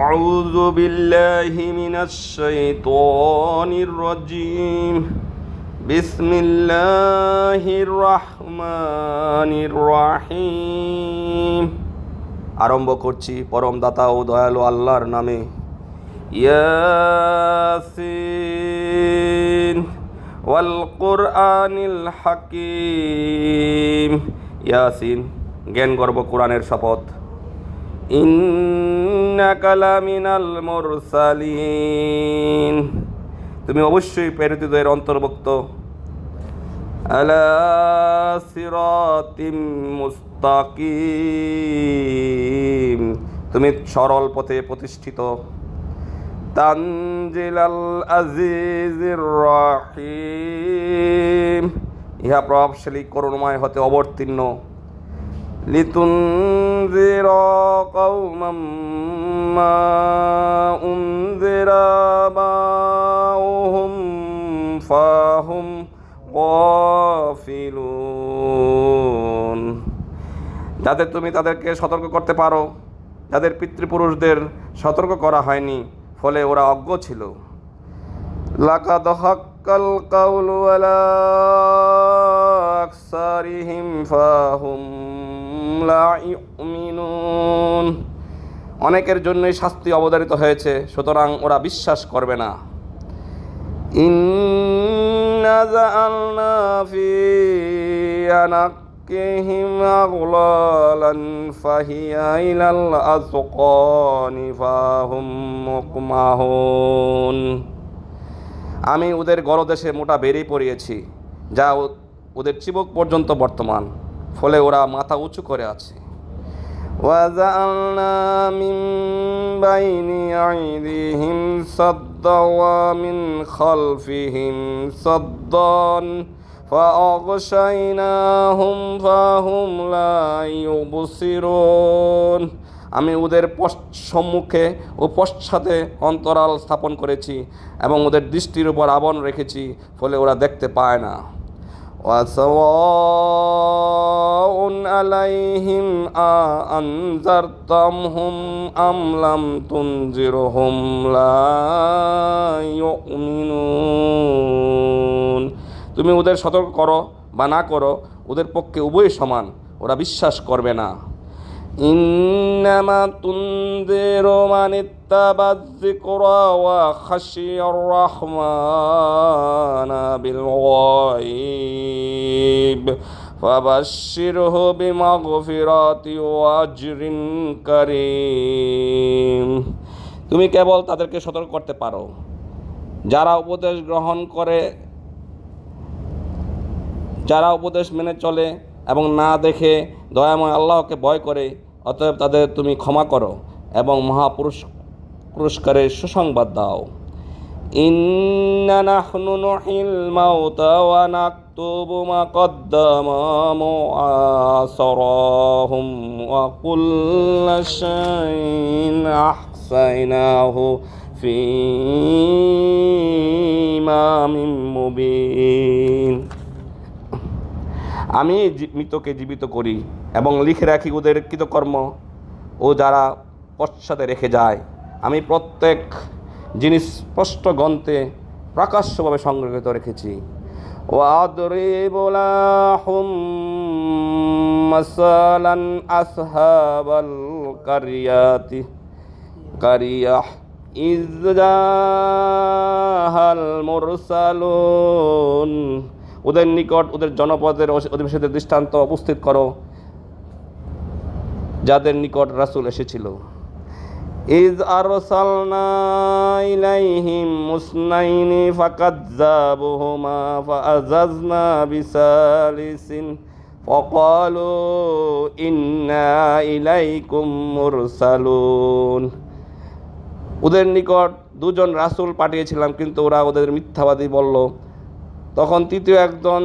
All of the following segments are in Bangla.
أعوذ بالله من الشيطان الرجيم بسم الله الرحمن الرحيم আরম্ভ করছি পরম দাতা ও দয়ালু আল্লাহর নামে ইয়াসিন ওয়াল কোরআনিল হাকিম ইয়াসিন জ্ঞান গর্ব কোরআনের শপথ তুমি অবশ্যই প্রেরিতদের অন্তর্ভুক্ত। আলা তুমি সরল পথে প্রতিষ্ঠিত। তানজিলাল ইহা প্রভাবশালী করুণময় হতে অবতীর্ণ। লিতুনজির কৌমাম মা উনজিরা বাউহুম ফাহুম গাফিলুন। যাদের তুমি তাদেরকে সতর্ক করতে পারো, যাদের পিতৃপুরুষদের সতর্ক করা হয়নি, ফলে ওরা অজ্ঞ ছিল। লাকাদ হাক্কাল কাউলু আলা আকসারিহিম ফাহুম ইউমিনুন। অনেকের জন্যই শাস্তি অবধারিত হয়েছে, সুতরাং ওরা বিশ্বাস করবে না। আমি ওদের গরদেশে মোটা বেরিয়ে পড়িয়েছি যা ওদের চিবক পর্যন্ত বর্তমান। ফলে ওরা মাথা উঁচু করে আছে وجعلنا من بين أيديهم صدا ومن خلفهم صدا فأغشيناهم فهم لا يبصرون আমি ওদের পশ্চ- সম্মুখে ও পশ্চাতে অন্তরাল স্থাপন করেছি এবং ওদের দৃষ্টির উপর আবরণ রেখেছি ফলে ওরা দেখতে পায় না وسواء عليهم أأنذرتهم أم لم تنذرهم لا يؤمنون তুমি ওদের সতর্ক করো বা না করো ওদের পক্ষে উভয় সমান ওরা বিশ্বাস করবে না إنما تنذر من اتبع الذكر وخشي الرحمن بالغيب فبشره بمغفرة وأجر كريم তুমি কেবল তাদেরকে সতর্ক করতে পারো যারা উপদেশ গ্রহণ করে যারা উপদেশ মেনে চলে এবং না দেখে দয়াময় আল্লাহকে ভয় করে, অতএব তাদের তুমি ক্ষমা করো এবং মহাপুরুষ পুরস্কারের সুসংবাদ দাও। নাহনু নুহিল আমি জী- মৃতকে জীবিত করি এবং লিখে রাখি ওদের কৃতকর্ম ও যারা পশ্চাতে রেখে যায় আমি প্রত্যেক জিনিস স্পষ্ট গ্রন্থে প্রকাশ্যভাবে সংরক্ষিত রেখেছি وأضرب لهم مثلا أصحاب القرية قرية إذ جاءها المرسلون ওদের নিকট ওদের জনপদের অস- অধিবাসীদের দৃষ্টান্ত উপস্থিত করো যাদের নিকট রাসূল এসেছিল ইজ আরসালনা ইলাইহিম মুসনাইনি ফাকাজ্জাবুহুমা ফাআযাজনা বিসালিসিন فقالوا إنا إليكم مرسلون ওদের নিকট দুজন রাসূল পাঠিয়েছিলাম কিন্তু ওরা ওদের মিথ্যাবাদী বলল তখন তৃতীয় একজন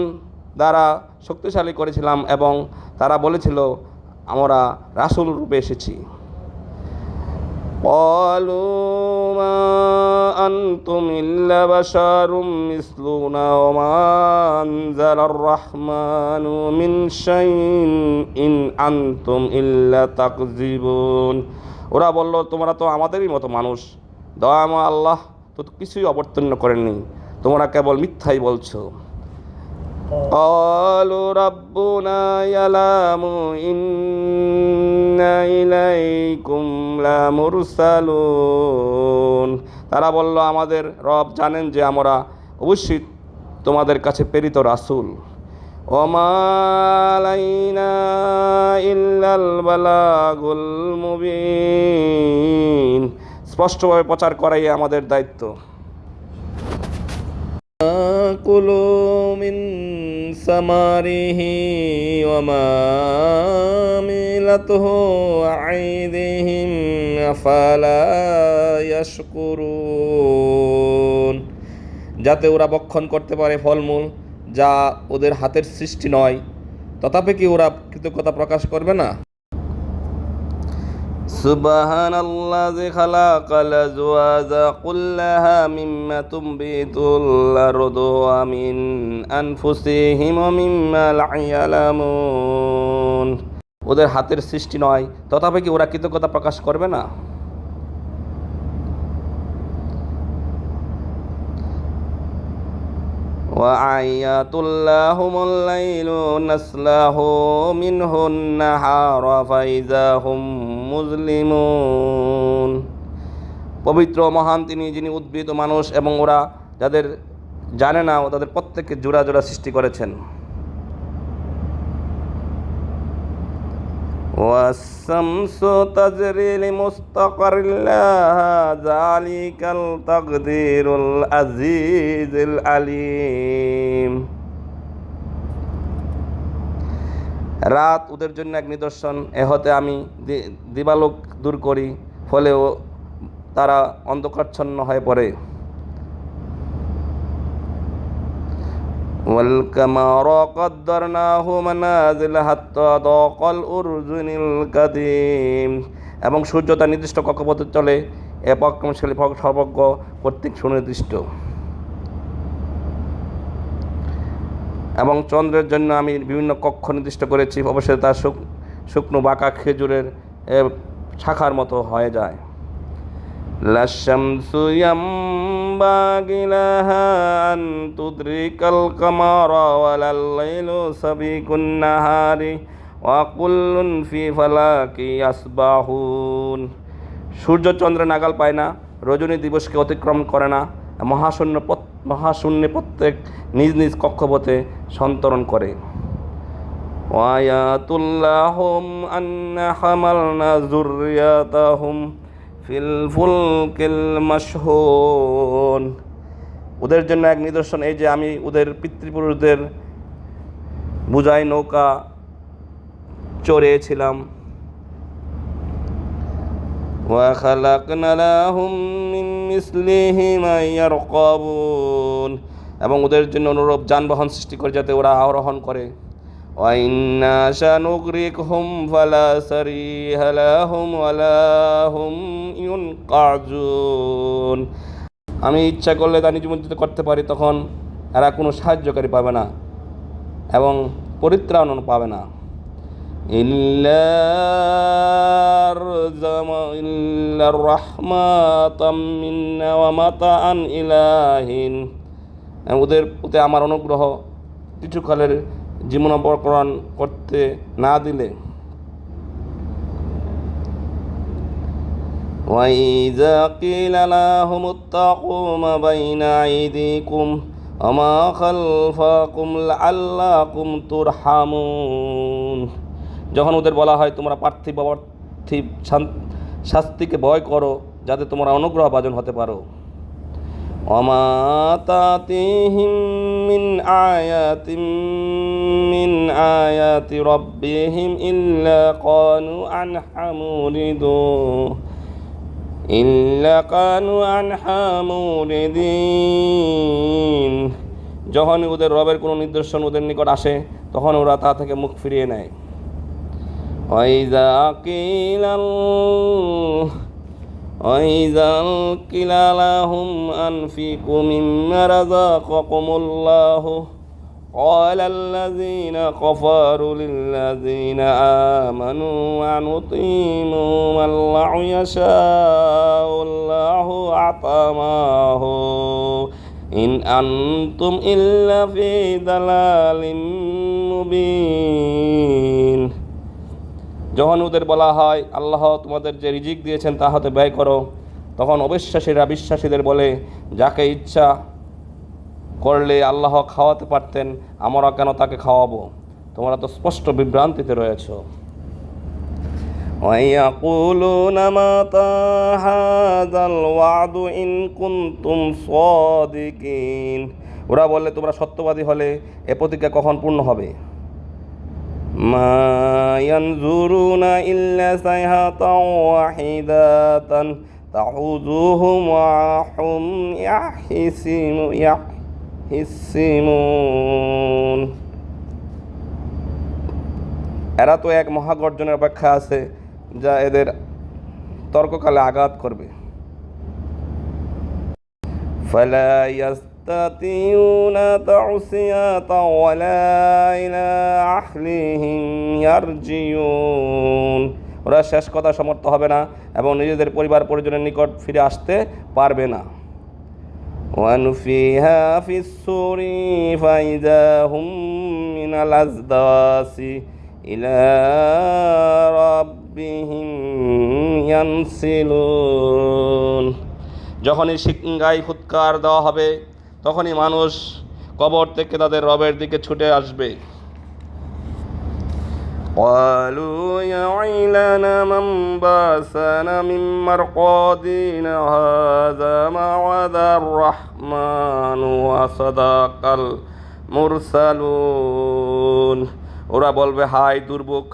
দ্বারা শক্তিশালী করেছিলাম এবং তারা বলেছিল আমরা রাসূল রূপে এসেছি قالوا ما أنتم إلا بشر مثلنا وما أنزل الرحمن من شيء إن أنتم إلا تكذبون ওরা বলল তোমরা তো আমাদেরই মতো মানুষ দয়াময় আল্লাহ তো কিছুই অবতীর্ণ করেননি তোমরা কেবল মিথ্যাই বলছো قالوا ربنا يعلم إنا إليكم لمرسلون তারা বলল আমাদের রব জানেন যে আমরা অবশ্যই তোমাদের কাছে প্রেরিত রাসূল ওমা আলাইনা ইল্লাল বালাগুল মুবিন স্পষ্টভাবে প্রচার করাই আমাদের দায়িত্ব كلوا من ثمره وما عملته أيديهم أفلا يشكرون যাতে ওরা বক্ষণ করতে পারে ফলমূল যা ওদের হাতের সৃষ্টি নয় তথাপি কি ওরা কৃতজ্ঞতা প্রকাশ করবে না سبحان الذي خلق الأزواج كلها مما تنبت الأرض ومن أنفسهم ومما لا يعلمون ওদের হাতের সৃষ্টি নয় তথাপি কি ওরা কৃতজ্ঞতা প্রকাশ করবে না وآيات لهم الليل نسله منه النهار فإذا هم মুসলিমুন পবিত্র মহান তিনি যিনি উদ্ভিদ ও মানুষ এবং ওরা যাদের জানে না ও তাদের প্রত্যেককে জোড়া জোড়া সৃষ্টি করেছেন والشمس تجري لمستقر لها ذلك التقدير العزيز العليم রাত ওদের জন্য এক নিদর্শন এ হতে আমি দি- দিবালোক দূর করি ফলেও তারা অন্ধকারচ্ছন্ন হয়ে পড়ে والقمر قدرناه منازل حتى ضاق الأرجن القديم এবং সূর্য তার নির্দিষ্ট কক্ষপথে চলে এ পক্ষমশালী সর্বজ্ঞ কর্তৃক সুনির্দিষ্ট এবং চন্দ্রের জন্য আমি বিভিন্ন কক্ষ নির্দিষ্ট করেছি। অবশ্যই শুক, শুকনো বাঁকা খেজুরের শাখার মতো হয়ে যায়। ইয়ামবাগি লাহা আন তুদরিকাল কামারা ওয়ালাল লাইলু সাবিকুন নাহারি ওয়া কুল্লুন ফি ফালাকি সূর্য চন্দ্র নাগাল পায় না, রজনী দিবসকে অতিক্রম করে না, মহাশূন্য মহাশূন্যে প্রত্যেক নিজ নিজ কক্ষপথে সন্তরণ করে। ওয়ায়াতুল্লাহুম আন্না ওদের জন্য এক নিদর্শন এই যে আমি ওদের পিতৃপুরুষদের বুঝাই নৌকা চড়িয়েছিলাম। মিসলিহি এবং ওদের জন্য অনুরূপ যানবাহন সৃষ্টি করে যাতে ওরা আরোহণ করে। আমি ইচ্ছা করলে তা নিজমজ্জিত করতে পারি, তখন এরা কোনো সাহায্যকারী পাবে না এবং পরিত্রাণ পাবে না। إلا رزم إلا الرحمة منا ومتاعا إلهين ওদের প্রতি আমার অনুগ্রহ কিছুকালের জীবনবকরণ করতে না দিলে وإذا قيل لهم اتقوا ما بين أيديكم وما خلفكم لعلكم ترحمون যখন ওদের বলা হয়, তোমরা পার্থিব পার্থিব শাস্তিকে ভয় করো, যাতে তোমরা অনুগ্রহ ভাজন হতে পারো। মিন মিন আয়াতি যখন ওদের রবের কোনো নিদর্শন ওদের নিকট আসে, তখন ওরা তা থেকে মুখ ফিরিয়ে নেয়। وإذا قيل وإذا قيل لهم أنفقوا مما رزقكم الله قال الذين كفروا للذين آمنوا أن أطيموا من الله يشاء الله أعطماه إن أنتم إلا في ضلال مبين যখন ওদের বলা হয় আল্লাহ তোমাদের যে রিজিক দিয়েছেন তা হতে ব্যয় করো তখন অবিশ্বাসীরা বিশ্বাসীদের বলে যাকে ইচ্ছা করলে আল্লাহ খাওয়াতে পারতেন আমরা কেন তাকে খাওয়াবো তোমরা তো স্পষ্ট বিভ্রান্তিতে রয়েছ ويقولون متى هذا الوعد إن كنتم صادقين ওরা বললে তোমরা সত্যবাদী হলে এ প্রতিজ্ঞা কখন পূর্ণ হবে মা ইয়ানজুরুনা ইল্লা সাইহাতাও ওয়াহিদাতান তাহুযুহুম ওয়া হুম ইয়াহসিমু ইয়াহসিমুন এরা তো এক মহাগর্জনের অপেক্ষা আছে যা এদের তর্ককালে আঘাত করবে فلا يستطيعون تعصية ولا إلى أهلهم يرجعون ওরা শেষ কথা সমর্থ হবে না এবং নিজেদের পরিবার পরিজনের নিকট ফিরে আসতে পারবে না ونفيها في السور فإذا هم من الأزداس إلى ربهم ينسلون যখনই সিংগাই ফুৎকার দেওয়া হবে তখনই মানুষ কবর থেকে তাদের রবের দিকে ছুটে আসবে قالوا يا ويلنا من باسنا من مرقادنا هذا ما وعد الرحمن وصدق المرسلون ওরা বলবে হাই দুর্ভোগ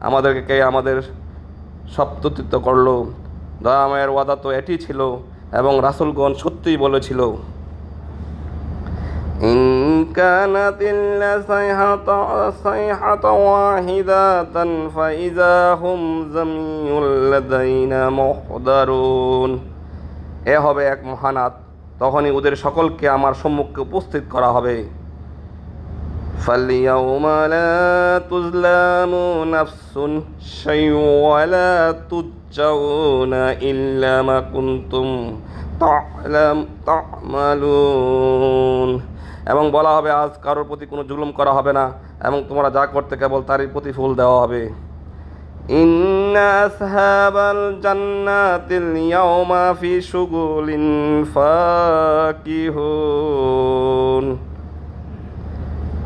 আমাদেরকে কে আমাদের সপ্ততিত্ব করলো দয়াময়ের ওয়াদা তো এটি ছিল এবং রাসুলগণ সত্যিই বলেছিল إن كانت إلا صيحة صيحة واحدة فإذا هم جميع لدينا محضرون এ হবে এক মহানাত তখনই ওদের সকলকে আমার সম্মুখে উপস্থিত করা হবে فاليوم لا تظلم نفس شيء ولا تجزون إلا ما كنتم تعلم تعملون এবং বলা হবে, আজ কারোর প্রতি কোনো জুলুম করা হবে না এবং তোমরা যা করতে কেবল তারই প্রতি ফুল দেওয়া হবে।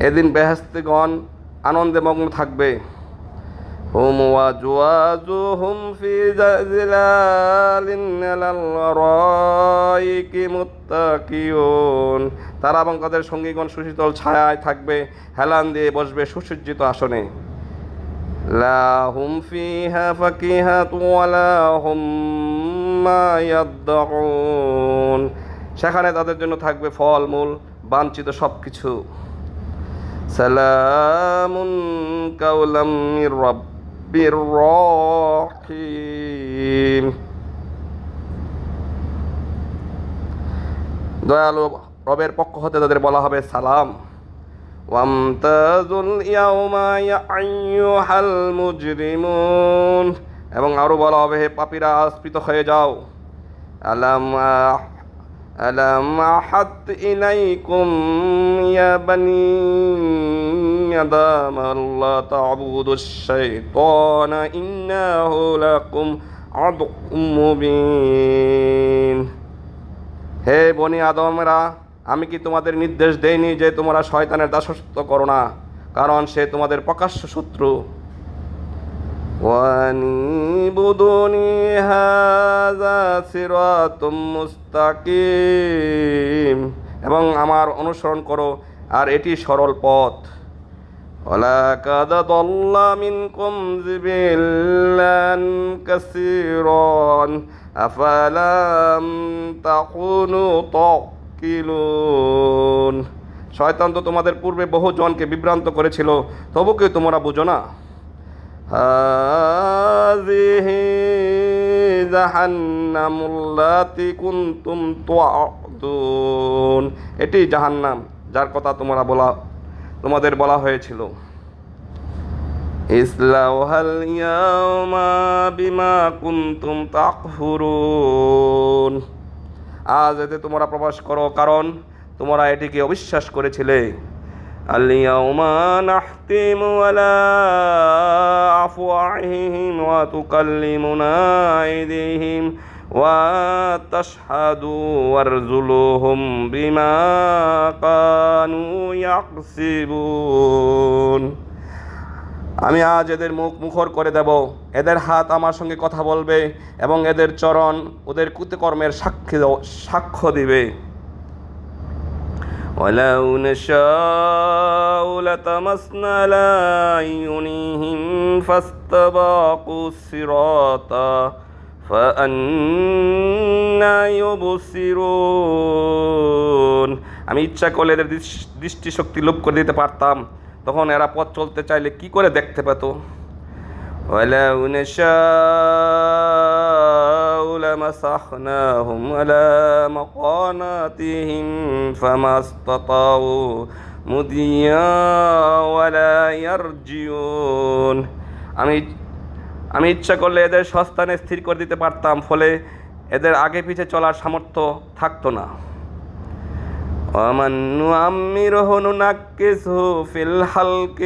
এদিন বেহেস্তিগণ আনন্দে মগ্ন থাকবে। হুম ওয়াজওয়াজুহুম ফি জাজিলালিন আলাল রাইকি মুত্তাকিউন। তারা এবং তাদের সঙ্গীগণ সুশীতল ছায়ায় থাকবে, হেলান দিয়ে বসবে সুসজ্জিত আসনে। লা হুম ফিহা ফাকিহাতু ওয়ালা হুম মা ইয়াদউন সেখানে তাদের জন্য থাকবে ফলমূল বাঞ্ছিত সব কিছু সালামুন কাউলাম মির রাব্বির রহিম দয়ালু রবের পক্ষ হতে তাদের বলা হবে সালাম। মুজরিমুন। এবং আরও বলা হবে, হে পাপীরা আস্পৃত হয়ে যাও। আলাম ألم أحد إليكم يا بني آدم ألا تعبدوا الشيطان إنه لكم عدو مبين হে বনি আদমেরা আমি কি তোমাদের নির্দেশ দেইনি যে তোমরা শয়তানের দাসত্ব করো না কারণ সে তোমাদের প্রকাশ্য শত্রু وانبدوني هذا صراط মুস্তাকিম এবং আমার অনুসরণ করো আর এটি সরল পথ ولقد ضل منكم جبلا كثيرا أفلم تكونوا تعقلون শয়তান তো তোমাদের পূর্বে বহু জনকে বিভ্রান্ত করেছিল তবু কি তোমরা বুঝো না هذه جهنم التي كنتم توعدون এটি জাহান্নাম যার কথা তোমরা বলা তোমাদের বলা হয়েছিল ইসলাউহাল ইয়াউমা বিমা কুনতুম তাকফুরুন আজ এতে তোমরা প্রবাস করো কারণ তোমরা এটিকে অবিশ্বাস করেছিলে আলা আফওয়াহিহিম ওয়া তুকাল্লিমুনা আইদিহিম ওয়া তাশহাদু আরজুলুহুম বিমা কানু ইয়াকসিবুন। আমি আজ এদের মুখ মুখর করে দেব। এদের হাত আমার সঙ্গে কথা বলবে এবং এদের চরণ ওদের কুতকর্মের সাক্ষী সাক্ষ্য দিবে। ولو نشاء لطمسنا على أعينهم فاستباقوا الصراط فأنا يبصرون আমি ইচ্ছা করলে এদের দৃশ- দৃষ্টিশক্তি লোপ করে দিতে পারতাম তখন এরা পথ চলতে চাইলে কি করে দেখতে পেত ولو نشاء لمسخناهم على مقاناتهم فما استطاعوا مضيا ولا يرجعون আমি আমি ইচ্ছা করলে এদের সস্থানে স্থির করে দিতে পারতাম ফলে এদের আগে পিছে চলার সামর্থ্য থাকতো না ومن نعمره ننكسه في الحلق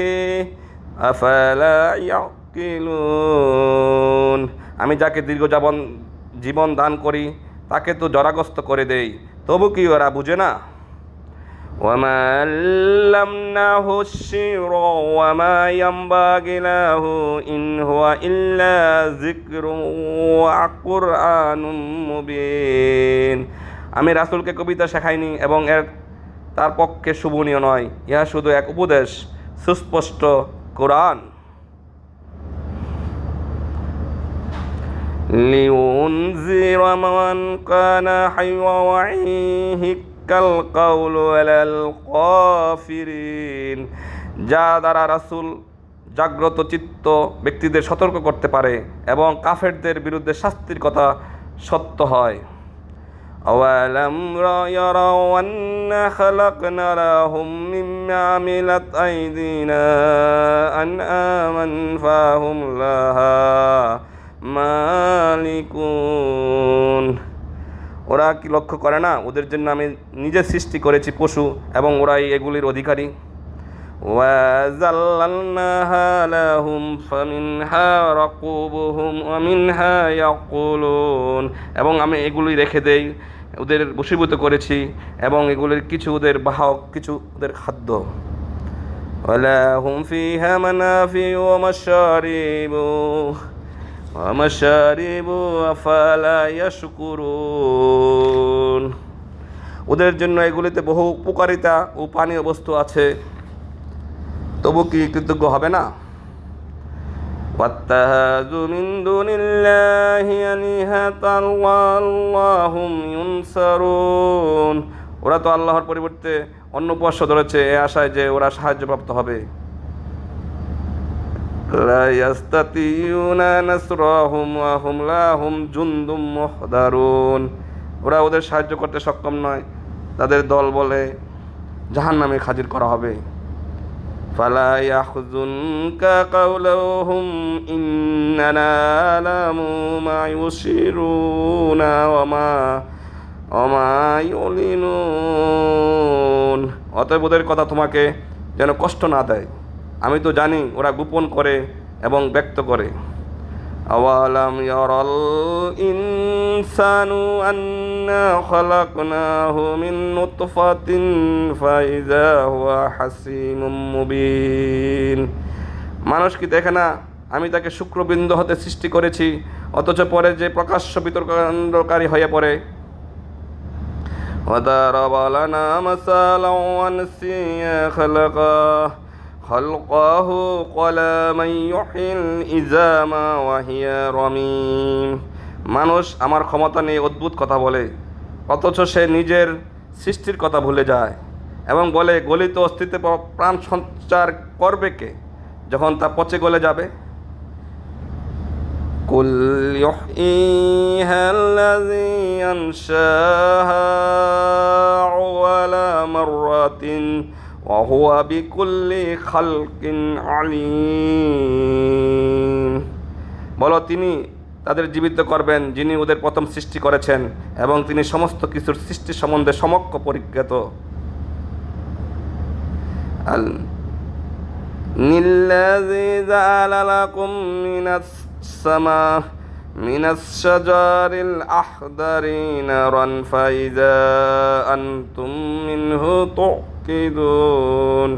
أفلا يعقلون আমি যাকে দীর্ঘ যাবন জীবন দান করি তাকে তো জরাগ্রস্ত করে দেই তবু কি ওরা বুঝে না وما علمناه الشعر وما ينبغي له إن هو إلا ذكر وقرآن مبين আমি রাসূলকে কবিতা শেখাইনি এবং এর তার পক্ষে শুভনীয় নয় ইহা শুধু এক উপদেশ সুস্পষ্ট কোরআন لينذر من كان حي ويهك القول على الكافرين যা দ্বারা রাসূল জাগ্রত চিত্ত ব্যক্তিদের সতর্ক করতে পারে এবং কাফেরদের বিরুদ্ধে শাস্তির কথা সত্য হয় أولم يروا أنا خلقنا لهم مما عملت أيدينا أنعاما فهم لها মালিকুন ওরা কি লক্ষ্য করে না ওদের জন্য আমি নিজে সৃষ্টি করেছি পশু এবং ওরাই এগুলির অধিকারী وَذَلَّلْنَاهَا لَهُمْ فَمِنْهَا رَكُوبُهُمْ وَمِنْهَا يَأْكُلُونَ এবং আমি এগুলি রেখে দেই ওদের বশীভূত করেছি এবং এগুলির কিছু ওদের বাহক কিছু ওদের খাদ্য وَلَهُمْ فِيهَا مَنَافِعُ وَمَشَارِبُ وَمَشَارِبُ أَفَلَا يَشْكُرُونَ ওদের জন্য এগুলিতে বহু উপকারিতা ও পানীয় বস্তু আছে তবু কি কৃতজ্ঞ হবে না واتخذوا من دون الله آلهة واللهم ينصرون ওরা তো আল্লাহর পরিবর্তে অন্য উপাস্য ধরেছে এ আশায় যে ওরা সাহায্যপ্রাপ্ত হবে لا يستطيعون نصرهم وهم لهم جند محضرون ওরা ওদের সাহায্য করতে সক্ষম নয় তাদের দল বলে জাহান নামে হাজির করা হবে فلا يحزنك قولهم إننا نعلم ما يسرون وما وما يعلنون অতএব ওদের কথা তোমাকে যেন কষ্ট না দেয় আমি তো জানি ওরা গোপন করে এবং ব্যক্ত করে أولم يرى الإنسان أنا خلقناه من نطفة فإذا هو حسيم مبين মানুষ কি দেখে না আমি তাকে শুক্রবিন্দু হতে সৃষ্টি করেছি অথচ পরে যে প্রকাশ্য বিতর্ককারী হয়ে পড়ে وضرب لنا مثالا ونسي خلقه خلقه قال من يحيي الإزام وهي رميم মানুষ আমার ক্ষমতা নিয়ে অদ্ভুত কথা বলে অথচ সে নিজের সৃষ্টির কথা ভুলে যায় এবং বলে গলিত অস্তিত্বে প- প্রাণ সঞ্চার করবে কে যখন তা পচে গলে যাবে قل يحييها الذي أنشاها أول مرة وهو بكل خلق عليم বলো তিনি তাদের জীবিত করবেন যিনি ওদের প্রথম সৃষ্টি করেছেন এবং তিনি সমস্ত কিছুর সৃষ্টি সম্বন্ধে সমক্ষ পরিজ্ঞাত আল- الذي جعل لكم من السماء من الشجر الأخضر نارا فإذا أنتم منه تعقدون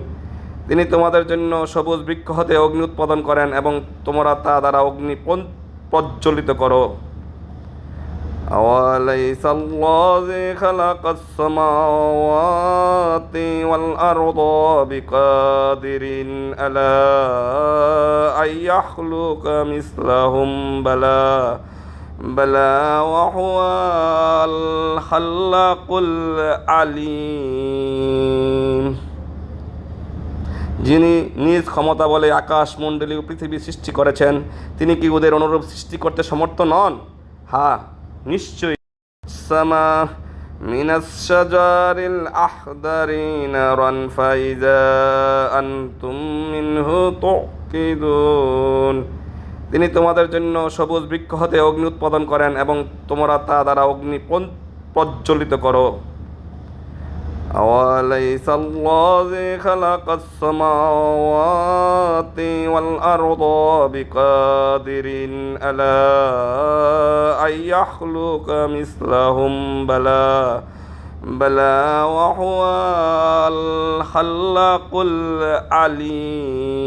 তিনি তোমাদের জন্য সবুজ বৃক্ষ হতে অগ্নি উৎপাদন করেন এবং তোমরা তা দ্বারা অগ্নি পন- প্রজ্বলিত করো أوليس الذي خلق السماوات والأرض بقادر على أن يخلق مثلهم بلى بلى وهو الخلاق العليم যিনি নিজ ক্ষমতা বলে আকাশ মণ্ডলী ও পৃথিবী সৃষ্টি করেছেন তিনি কি ওদের অনুরূপ সৃষ্টি করতে সমর্থ নন হ্যাঁ নিশ্চয়ই সামা মিনাস শাজারিল আখদারি নারান ফাইজা আনতুম মিনহু তুকিদুন তিনি তোমাদের জন্য সবুজ বৃক্ষ হতে অগ্নি উৎপাদন করেন এবং তোমরা তা দ্বারা অগ্নি পন- প্রজ্বলিত করো أوليس الذي خلق السماوات والأرض بقادر على أن يخلق مثلهم بلى بلى وهو الخلاق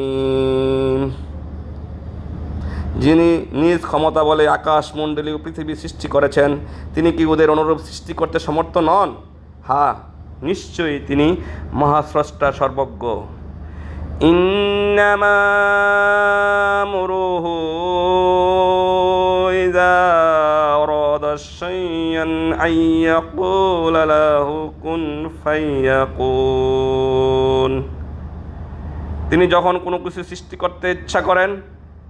العليم যিনি নিজ ক্ষমতা বলে আকাশ মণ্ডলী ও পৃথিবী সৃষ্টি করেছেন, তিনি কি ওদের অনুরূপ সৃষ্টি করতে সমর্থ নন? হা, নিশ্চয়ই তিনি মহাস্রষ্টা সর্বজ্ঞ। তিনি যখন কোনো কিছু সৃষ্টি করতে ইচ্ছা করেন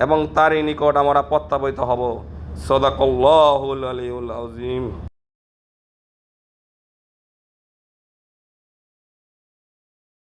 এবং তারই নিকট আমরা প্রত্যাবৃত হব। সদাকল্লাহুল আলিউল আজিম